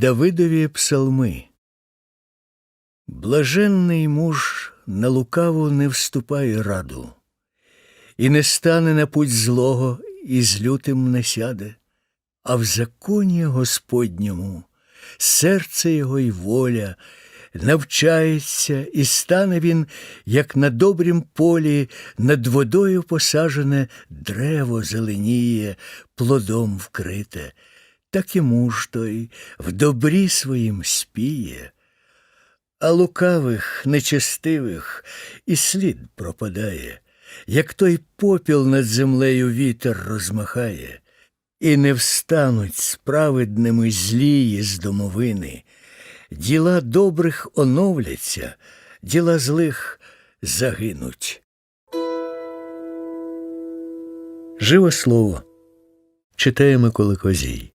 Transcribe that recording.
Давидові псалми. Блаженний муж на лукаву не вступає раду, і не стане на путь злого, і з лютим не сяде, а в законі Господньому серце його й воля навчається, і стане він, як на добрім полі, над водою посажене древо зеленіє, плодом вкрите, так і муж той в добрі своїм спіє. А лукавих, нечестивих і слід пропадає, як той попіл над землею вітер розмахає, і не встануть справедними злії з домовини. Діла добрих оновляться, діла злих загинуть. Живе слово читає Микола Козій.